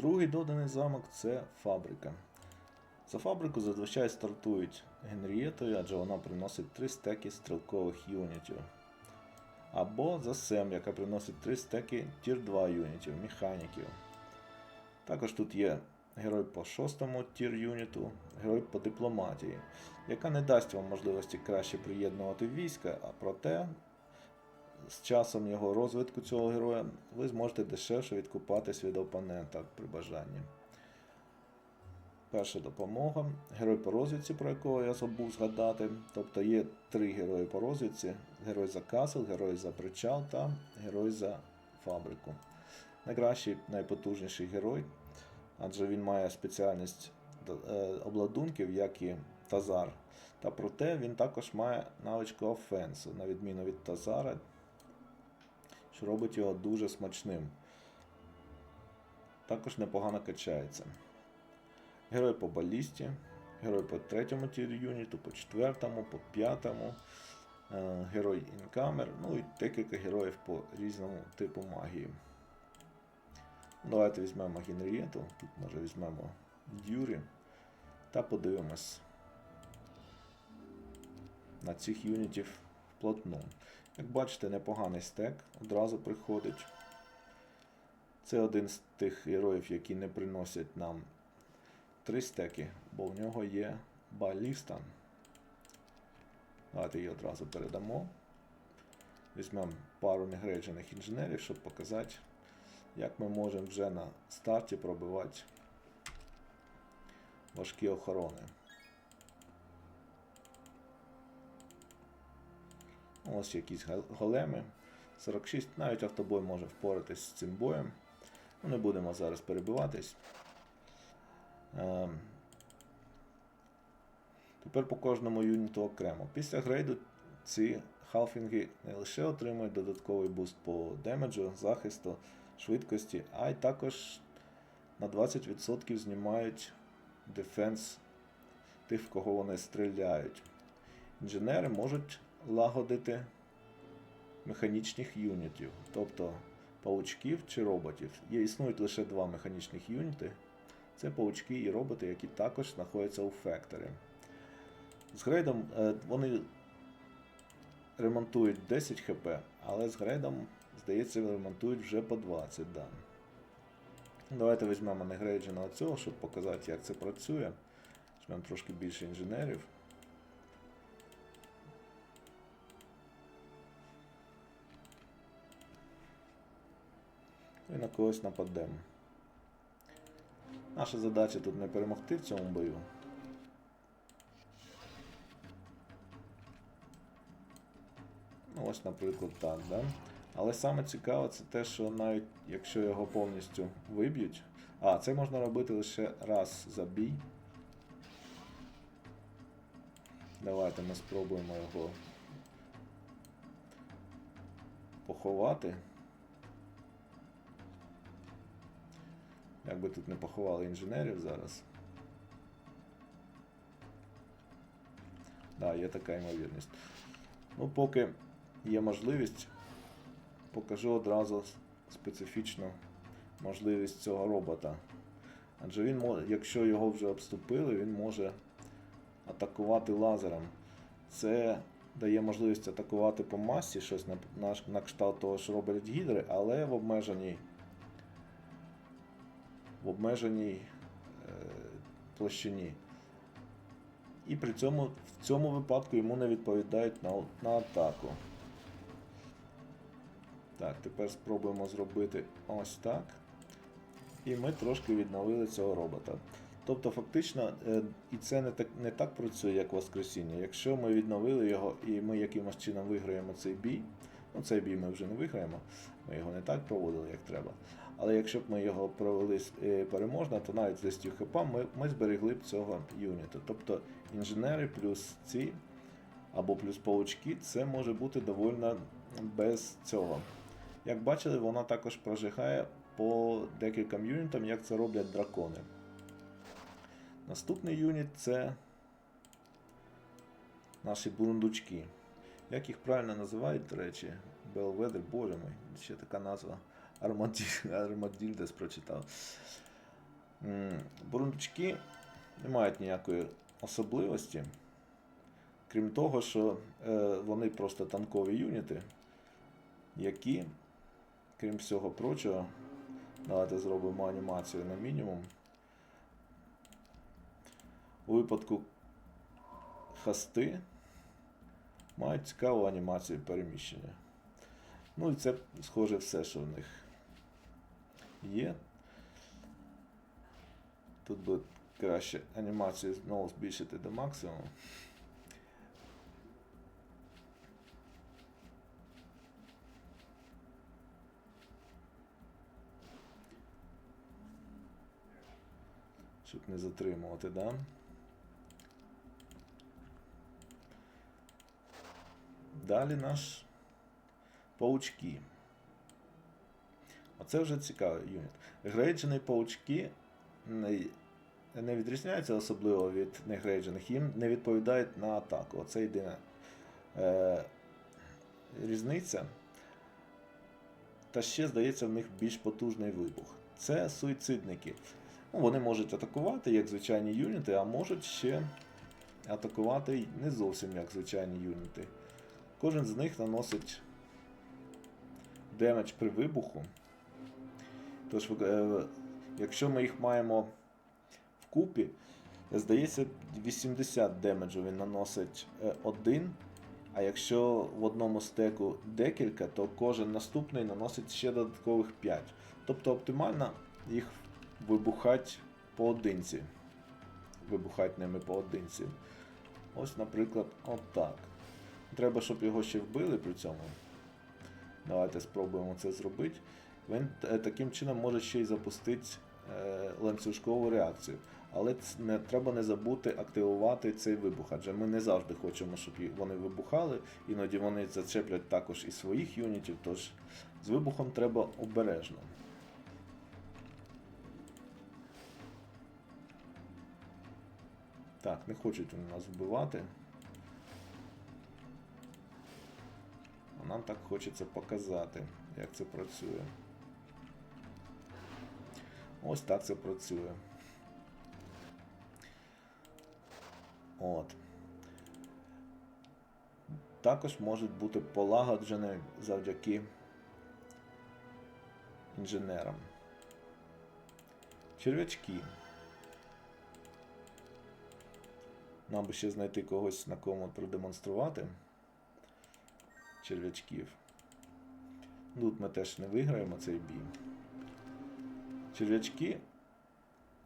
Другий доданий замок це фабрика. За фабрику зазвичай стартують Генрієтою, адже вона приносить 3 стеки стрілкових юнітів. Або за Сем, яка приносить 3 стеки тір 2 юнітів, механіків. Також тут є герой по 6 тір юніту, герой по дипломатії, яка не дасть вам можливості краще приєднувати війська, а проте з часом його розвитку цього героя ви зможете дешевше відкупатись від опонента при бажанні. Перша допомога. Герой по розвідці, про якого я забув згадати. Тобто є три герої по розвідці: герой за касл, герой за причал та герой за фабрику. Найкращий, найпотужніший герой, адже він має спеціальність е, обладунків, як і Тазар. Та проте він також має навичку офенсу, на відміну від Тазара, що робить його дуже смачним. Також непогано качається. Герой по балісті, герой по третьому тір юніту, по четвертому, по п'ятому, е, герой інкамер, ну і декілька героїв по різному типу магії. Давайте візьмемо Генрієту, тут може візьмемо Дюрі та подивимось на цих юнітів вплотну. Як бачите, непоганий стек одразу приходить. Це один з тих героїв, які не приносять нам три стеки, бо в нього є баліста. Давайте її одразу передамо. Візьмемо пару негрейджених інженерів, щоб показати, як ми можемо вже на старті пробивати важкі охорони. Ось якісь големи. 46, навіть автобой може впоратись з цим боєм. Ну, не будемо зараз перебиватись. Ем, Тепер по кожному юніту окремо. Після грейду ці халфінги не лише отримують додатковий буст по демеджу, захисту, швидкості, а й також на 20% знімають дефенс тих, в кого вони стріляють. Інженери можуть лагодити механічних юнітів, тобто паучків чи роботів. Є існують лише два механічних юніти. Це паучки і роботи, які також знаходяться у фекторі. З грейдом е, вони ремонтують 10 хп, але з грейдом, здається, ремонтують вже по 20. Да. Давайте візьмемо негрейдженого цього, щоб показати, як це працює. Візьмемо трошки більше інженерів. На когось нападемо. Наша задача тут не перемогти в цьому бою. Ну, ось, наприклад, так, да? Але саме цікаве це те, що навіть якщо його повністю виб'ють. А, це можна робити лише раз за бій. Давайте ми спробуємо його поховати. Як би тут не поховали інженерів зараз. Да, є така ймовірність. Ну, поки є можливість, покажу одразу специфічну можливість цього робота. Адже він може, якщо його вже обступили, він може атакувати лазером. Це дає можливість атакувати по масі, щось на, на, на кшталт того, що роблять гідри, але в обмеженій в обмеженій е, площині. І при цьому в цьому випадку йому не відповідають на, на атаку. Так, тепер спробуємо зробити ось так. І ми трошки відновили цього робота. Тобто, фактично, е, і це не так, не так працює, як Воскресіння. Якщо ми відновили його і ми якимось чином виграємо цей бій, ну цей бій ми вже не виграємо, ми його не так проводили, як треба. Але якщо б ми його провели е, переможно, то навіть з 10 хп ми, ми зберегли б цього юніту. Тобто інженери плюс ці або плюс паучки, це може бути довольно без цього. Як бачили, вона також прожигає по декільком юнітам, як це роблять дракони. Наступний юніт це наші бурундучки. Як їх правильно називають, до речі, Белведер, боже мой, ще така назва. Армаділь, Армадільдес прочитав. Бурундучки не мають ніякої особливості. Крім того, що е, вони просто танкові юніти, які, крім всього прочого, давайте зробимо анімацію на мінімум. У випадку хасти мають цікаву анімацію переміщення. Ну і це, схоже, все, що в них є. Тут буде краще анімацію знову збільшити до максимуму. Щоб не затримувати, да? Далі наш паучки. Оце вже цікавий юніт. Грейджені паучки не, відрізняються особливо від негрейджених, їм не відповідають на атаку. Оце єдина е, різниця. Та ще, здається, в них більш потужний вибух. Це суїцидники. Ну, вони можуть атакувати як звичайні юніти, а можуть ще атакувати не зовсім як звичайні юніти. Кожен з них наносить демедж при вибуху. Тож, е, якщо ми їх маємо вкупі, здається, 80 демеджу він наносить е, один. А якщо в одному стеку декілька, то кожен наступний наносить ще додаткових 5. Тобто оптимально їх вибухать поодинці. Вибухать ними поодинці. Ось, наприклад, отак. Треба, щоб його ще вбили при цьому. Давайте спробуємо це зробити. Він е, таким чином може ще й запустити е, ланцюжкову реакцію. Але не, треба не забути активувати цей вибух, адже ми не завжди хочемо, щоб вони вибухали. Іноді вони зачеплять також і своїх юнітів, тож з вибухом треба обережно. Так, не хочуть вони нас вбивати. А нам так хочеться показати, як це працює. Ось так це працює. От. Також можуть бути полагоджені завдяки інженерам. Черв'ячки. Нам би ще знайти когось на кому продемонструвати черв'ячків. Тут ми теж не виграємо цей бій. Черв'ячки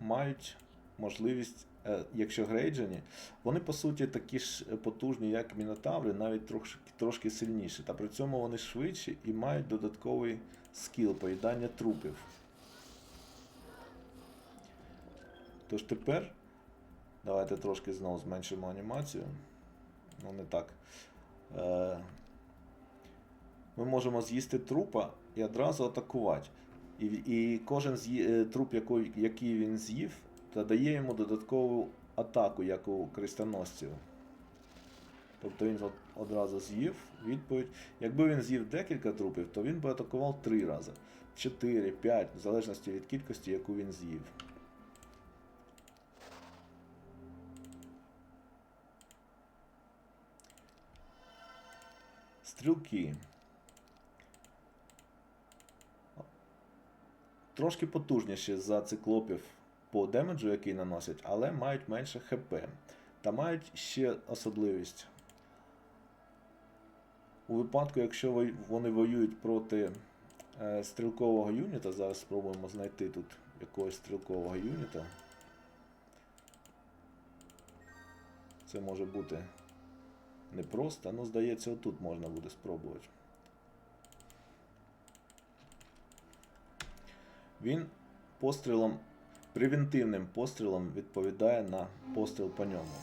мають можливість, е, якщо грейджені, вони по суті такі ж потужні, як мінотаври, навіть трошки, трошки сильніші. Та при цьому вони швидші і мають додатковий скіл поїдання трупів. Тож тепер давайте трошки знову зменшимо анімацію. Ну, не так. Е, ми можемо з'їсти трупа і одразу атакувати. І, і кожен з'ї- е, труп, який, він з'їв, та дає йому додаткову атаку, як у крестоносців. Тобто він одразу з'їв відповідь. Якби він з'їв декілька трупів, то він би атакував три рази. 4, 5, в залежності від кількості, яку він з'їв. Стрілки. Трошки потужніші за циклопів по демеджу, який наносять, але мають менше ХП. Та мають ще особливість. У випадку, якщо вони воюють проти е, стрілкового юніта, зараз спробуємо знайти тут якогось стрілкового юніта. Це може бути непросто, ну здається, отут можна буде спробувати. Він пострілом, превентивним пострілом відповідає на постріл по ньому.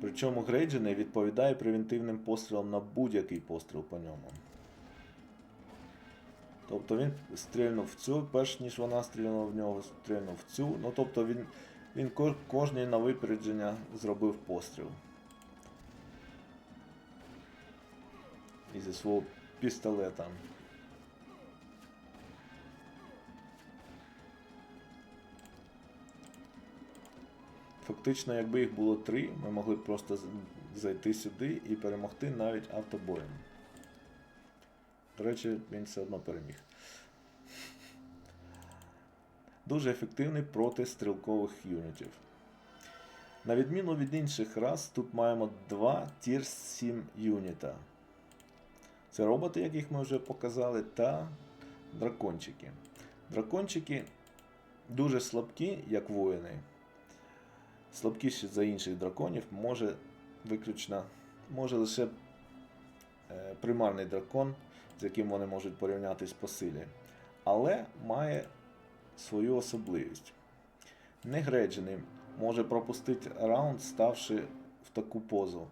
Причому грейджений відповідає превентивним пострілом на будь-який постріл по ньому. Тобто він стрільнув в цю, перш ніж вона стрільнула в нього, стрільнув в цю. Ну тобто він, він кожній на випередження зробив постріл. І зі свого пістолета. Фактично, якби їх було три, ми могли б просто зайти сюди і перемогти навіть автобоєм. До речі, він все одно переміг. Дуже ефективний проти стрілкових юнітів. На відміну від інших рас, тут маємо два Tier 7 юніта. Це роботи, яких ми вже показали, та дракончики. Дракончики дуже слабкі, як воїни. Слабкіші за інших драконів може виключно, може лише е, примарний дракон, з яким вони можуть порівнятись по силі. Але має свою особливість. Негреджений може пропустити раунд, ставши в таку позу.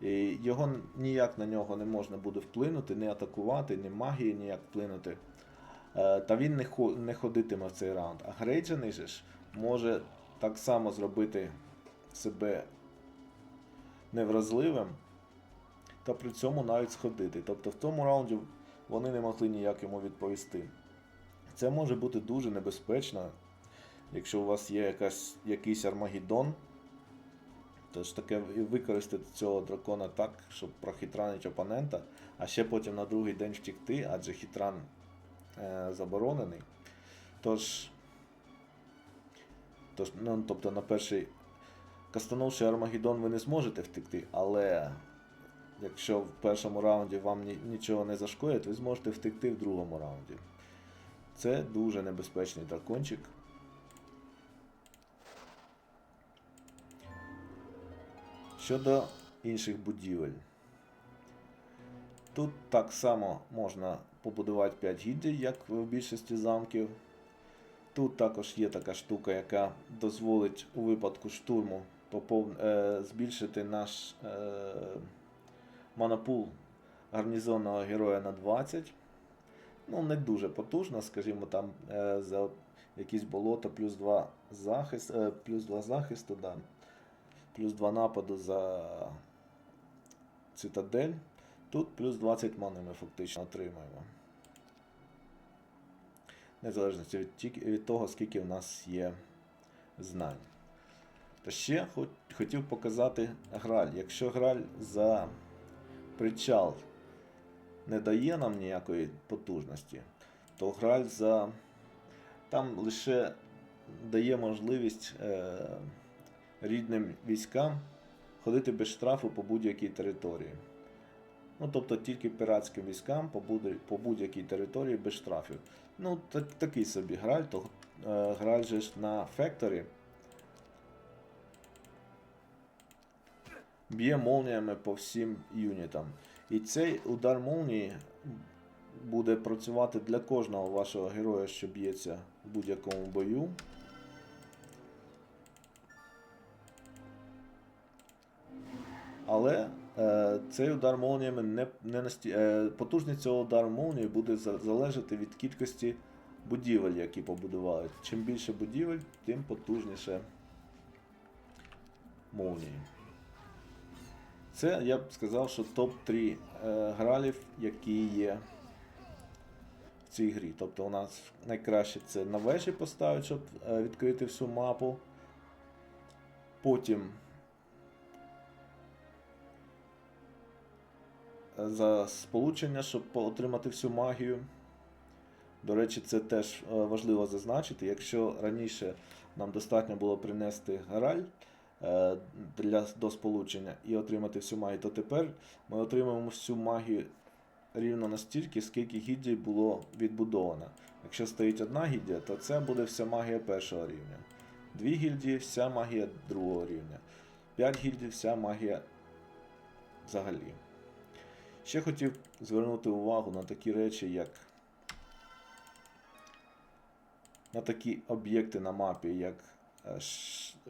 І його ніяк на нього не можна буде вплинути, не атакувати, ні магії ніяк вплинути. Е, Та він не, ходитиме в цей раунд. А грейджений же ж може так само зробити себе невразливим та при цьому навіть сходити. Тобто в тому раунді вони не могли ніяк йому відповісти. Це може бути дуже небезпечно, якщо у вас є якась, якийсь Армагеддон, то ж таке використати цього дракона так, щоб прохитранити опонента, а ще потім на другий день втікти, адже хітран е, заборонений. Тож, тож, ну, тобто на перший кастанувши Армагеддон ви не зможете втекти, але якщо в першому раунді вам нічого не зашкодить, ви зможете втекти в другому раунді. Це дуже небезпечний дракончик. Щодо інших будівель. Тут так само можна побудувати 5 гільдій, як в більшості замків. Тут також є така штука, яка дозволить у випадку штурму попов... е, збільшити наш е... монопул гарнізонного героя на 20. Ну, не дуже потужно, скажімо, там е, за якісь болото плюс 2 захист, плюс 2 захисту, да. плюс 2 нападу за цитадель. Тут плюс 20 мани ми фактично отримаємо. Незалежно від, від того, скільки в нас є знань. Та ще хотів показати граль. Якщо граль за причал не дає нам ніякої потужності, то граль за там лише дає можливість е, рідним військам ходити без штрафу по будь-якій території. Ну, тобто тільки піратським військам по, будь- по будь-якій території без штрафів. Ну, так, такий собі граль, то е, граль же ж на фекторі. Б'є молніями по всім юнітам. І цей удар молнії буде працювати для кожного вашого героя, що б'ється в будь-якому бою. Але е, цей удар молніями не, не насті... е, потужність цього удару молнії буде залежати від кількості будівель, які побудували. Чим більше будівель, тим потужніше молнії. Це я б сказав, що топ-3 е, гралів, які є в цій грі. Тобто у нас найкраще це на вежі поставити, щоб е, відкрити всю мапу. Потім е, за сполучення, щоб отримати всю магію. До речі, це теж важливо зазначити. Якщо раніше нам достатньо було принести граль для до сполучення і отримати всю магію, то тепер ми отримаємо всю магію рівно настільки, скільки гільдій було відбудовано. Якщо стоїть одна гільдія, то це буде вся магія першого рівня. Дві гільдії вся магія другого рівня. П'ять гільдій вся магія взагалі. Ще хотів звернути увагу на такі речі, як на такі об'єкти на мапі, як е,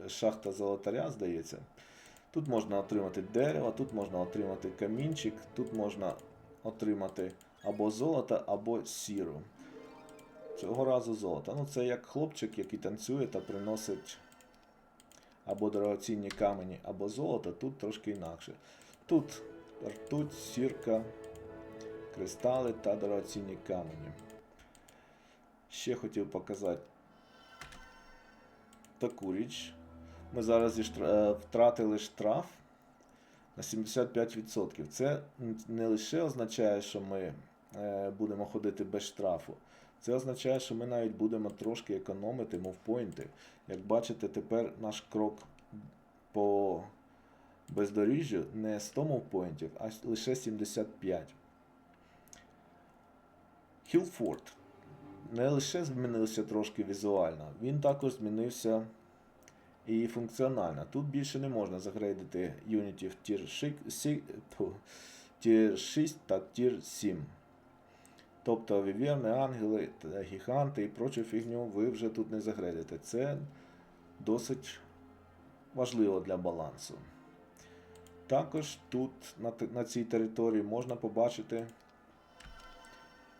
шахта золотаря, здається. Тут можна отримати дерево, тут можна отримати камінчик, тут можна отримати або золото, або сіру. Цього разу золото. Ну, це як хлопчик, який танцює та приносить або дорогоцінні камені, або золото, тут трошки інакше. Тут ртуть, сірка, кристали та дорогоцінні камені. Ще хотів показати таку річ. ми зараз е, втратили штраф на 75%. Це не лише означає, що ми е, будемо ходити без штрафу. Це означає, що ми навіть будемо трошки економити мовпойнти. Як бачите, тепер наш крок по бездоріжжю не 100 мовпойнтів, а лише 75. Хілфорд не лише змінився трошки візуально, він також змінився і функціонально. Тут більше не можна загрейдити Tier 6, Tier 6 та Tier 7. Тобто вів'єрни, ангели, гіганти і прочу фігню ви вже тут не загрейдите. Це досить важливо для балансу. Також тут на, на цій території можна побачити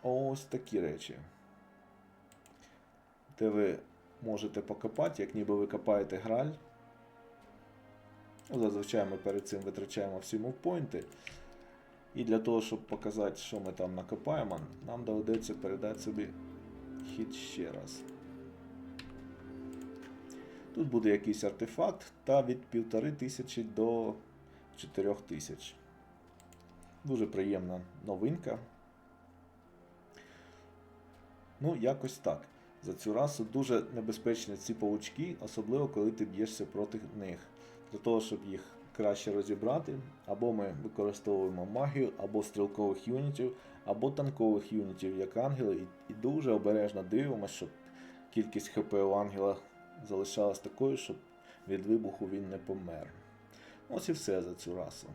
ось такі речі. Де ви можете покопати, як ніби ви копаєте граль. Зазвичай ми перед цим витрачаємо всі мувпойнти. І для того, щоб показати, що ми там накопаємо, нам доведеться передати собі хід ще раз. Тут буде якийсь артефакт та від 1500 до 4000. Дуже приємна новинка. Ну, якось так. За цю расу дуже небезпечні ці паучки, особливо коли ти б'єшся проти них. Для того, щоб їх краще розібрати, або ми використовуємо магію, або стрілкових юнітів, або танкових юнітів, як ангели, і, дуже обережно дивимося, щоб кількість ХП у ангела залишалась такою, щоб від вибуху він не помер. Ось і все за цю расу.